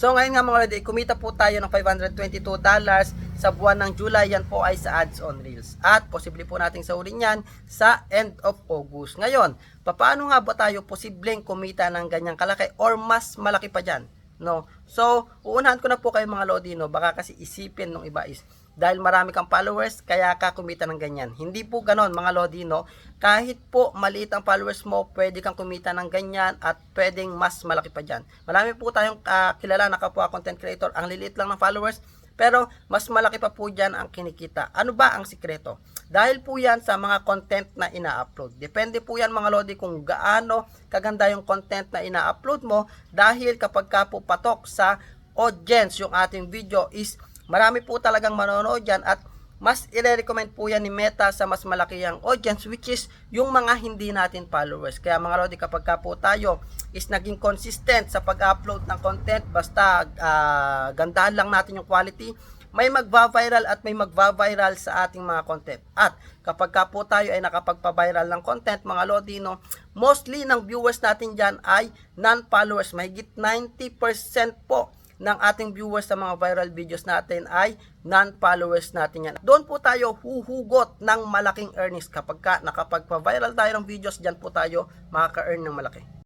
So ngayon nga mga lodi, kumita po tayo ng $522 sa buwan ng July. Yan po ay sa ads on reels. At posible po nating saurin yan sa end of August. Ngayon, paano nga ba tayo posibleng kumita ng ganyang kalaki or mas malaki pa dyan? No? So, uunahan ko na po kayo mga lodi, no? Baka kasi isipin ng iba is, dahil marami kang followers, kaya ka kumita ng ganyan. Hindi po ganon mga lodi, no? Kahit po maliit ang followers mo, pwede kang kumita ng ganyan at pwedeng mas malaki pa dyan. Marami po tayong ah, kilala na kapwa content creator, ang liliit lang ng followers, pero mas malaki pa po dyan ang kinikita. Ano ba ang sikreto? Dahil po yan sa mga content na ina-upload. Depende po yan mga lodi kung gaano kaganda yung content na ina-upload mo dahil kapag ka po patok sa audience yung ating video is marami po talagang manonood yan at mas i-recommend po yan ni Meta sa mas malaki ang audience which is yung mga hindi natin followers. Kaya mga lodi kapag ka po tayo is naging consistent sa pag-upload ng content basta ah, gandaan lang natin yung quality may magva-viral at may magva-viral sa ating mga content. At kapag ka po tayo ay nakapagpa-viral ng content, mga Lodino, mostly ng viewers natin dyan ay non-followers. Mahigit 90% po ng ating viewers sa mga viral videos natin ay non-followers natin yan. Doon po tayo huhugot ng malaking earnings kapag ka nakapagpa-viral tayo ng videos, dyan po tayo makaka-earn ng malaki.